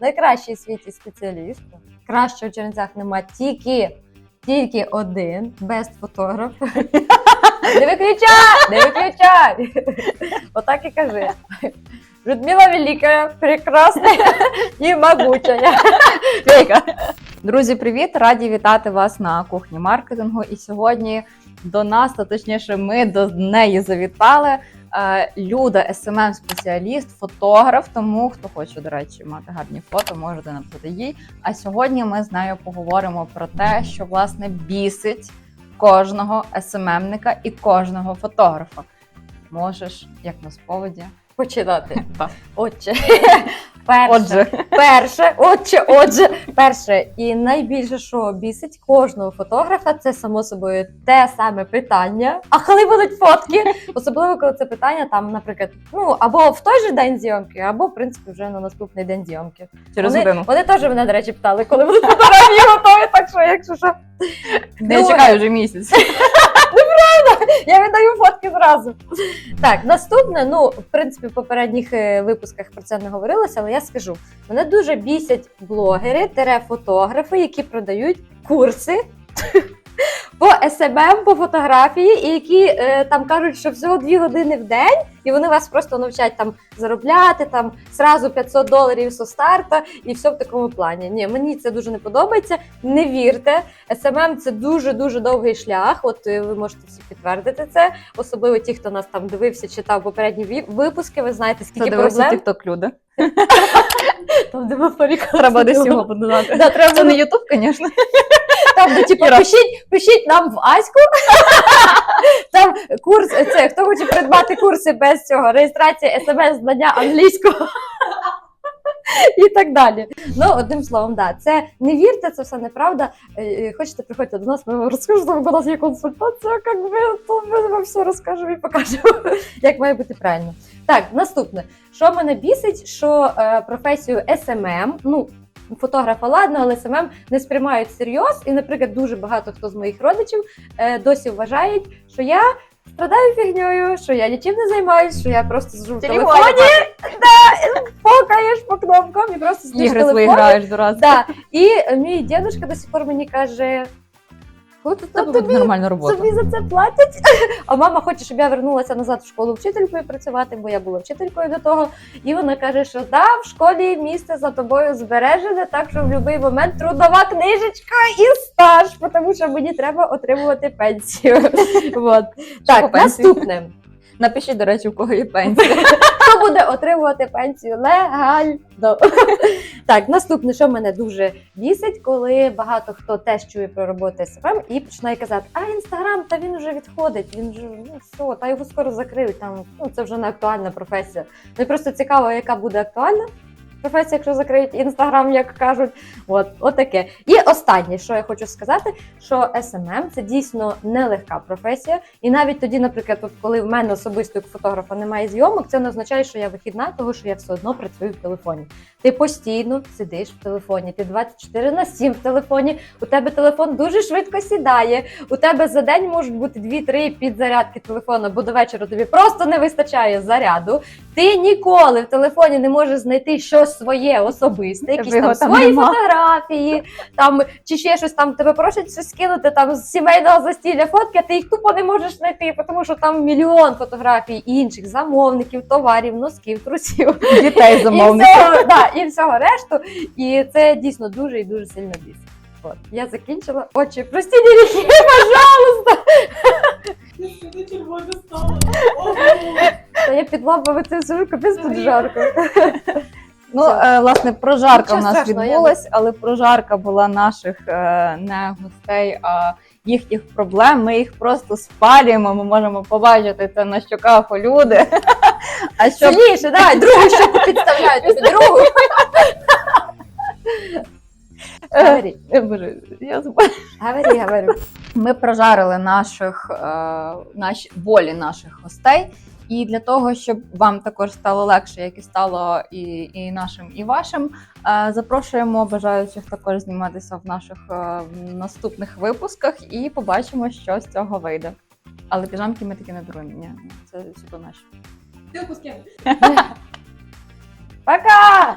найкращий в світі спеціаліст. Кращого в Чернівцях нема тільки, тільки один, best фотограф. Не виключай! Не виключай! Отак і кажи. Людмила Велика, прекрасна і могуча. Друзі, привіт! Раді вітати вас на кухні маркетингу. І сьогодні до нас, а точніше, ми до неї завітали. е, Люда, smm спеціаліст фотограф. Тому хто хоче, до речі, мати гарні фото, можете написати їй. А сьогодні ми з нею поговоримо про те, що власне бісить кожного СММника і кожного фотографа. Можеш, як на сповіді. Починати. Так. Отже, перше, Отже, перше, отже, отже, перше і найбільше, що бісить кожного фотографа, це само собою те саме питання. А коли будуть фотки? Особливо, коли це питання там, наприклад, ну або в той же день зйомки, або в принципі вже на наступний день зйомки. через вони, годину. вони теж мене, до речі, питали, коли будуть фотографії готові, так що, якщо що. Я Друге. чекаю вже місяць. Я видаю фотки зразу. Так, наступне, ну, в принципі, в попередніх е, випусках про це не говорилося, але я скажу: мене дуже бісять блогери, тере фотографи, які продають курси. По СММ, по фотографії, і які е, там кажуть, що всього дві години в день, і вони вас просто навчать там заробляти там зразу 500 доларів со старта, і все в такому плані. Ні, мені це дуже не подобається. Не вірте, СММ це дуже дуже довгий шлях. От е, ви можете всі підтвердити це. Особливо ті, хто нас там дивився, читав попередні випуски. Ви знаєте, скільки Це дивився проблем тікток люди. там, де. Треба десь його подавати. Да, треба Це не Ютуб, звісно. там, де типу, пишіть, пишіть нам в Аську. Там курс, це хто хоче придбати курси без цього, реєстрація смс знання англійського. І так далі. Ну, одним словом, да, це не вірте, це все неправда. Е, е, Хочете, приходьте до нас, ми вам розкажемо, у нас є консультація, як би, то ми вам все розкажемо і покажемо, як має бути правильно. Так, наступне. Що мене бісить, що е, професію SMM, ну, фотографа ладно, але SMM не сприймають серйоз. І, наприклад, дуже багато хто з моїх родичів е, досі вважають, що я страдаю фігньою, що я нічим не займаюсь, що я просто сижу в телефоні, покаєш по кнопкам і просто в Ігри свої граєш до. Да. І мій дідусь до сих пор мені каже. «От Це то буде тобі нормальна робота. Тобі за це платять. А мама хоче, щоб я вернулася назад в школу вчителькою працювати, бо я була вчителькою до того. І вона каже, що да, в школі місце за тобою збережене, так що в будь-який момент трудова книжечка і стаж, тому що мені треба отримувати пенсію. Вот. Так, пенсію? наступне. Напишіть, до речі, у кого є пенсія. Хто буде отримувати пенсію легально? Так, наступне, що мене дуже бісить, коли багато хто теж чує про роботу СММ і починає казати, а інстаграм, та він вже відходить, він вже ну все, та його скоро закриють. Там ну це вже не актуальна професія. Мені просто цікаво, яка буде актуальна. Професія, якщо закриють інстаграм, як кажуть, от, таке. І останнє, що я хочу сказати, що SMM – це дійсно нелегка професія. І навіть тоді, наприклад, от коли в мене особисто як фотографа немає зйомок, це не означає, що я вихідна, того що я все одно працюю в телефоні. Ти постійно сидиш в телефоні, ти 24 на 7 в телефоні. У тебе телефон дуже швидко сідає. У тебе за день можуть бути 2-3 підзарядки телефону, бо до вечора тобі просто не вистачає заряду. Ти ніколи в телефоні не можеш знайти щось своє особисте, якісь там там свої нема. фотографії, там чи ще щось там тебе просять щось скинути там з сімейного застілля фотки, а ти їх тупо не можеш знайти, тому що там мільйон фотографій інших замовників, товарів, носків, трусів Дітей і замовників. всього, да, і всього решту. І це дійсно дуже і дуже сильно бісить. От, я закінчила. Очі, прості гріхи, пожалуйста. Під лампами це сижу, капець тут жарко. Ну, е, власне, прожарка Нічого у нас страшного, я відбулась, але прожарка була наших е, не гостей, а їхніх проблем. Ми їх просто спалюємо. Ми можемо побачити це на щоках у люди. А щоб Сильніше, давай, другу щоку підставляю тобі, другу. Е, Говори, е, Боже, я забула. говори, говори. Ми прожарили наших е, наші болі наших гостей. І для того, щоб вам також стало легше, як і стало і, і нашим, і вашим, е, запрошуємо бажаючих також зніматися в наших е, наступних випусках і побачимо, що з цього вийде. Але піжамки ми таки не даруємо. Ні, це суто наші. Ти! Пока!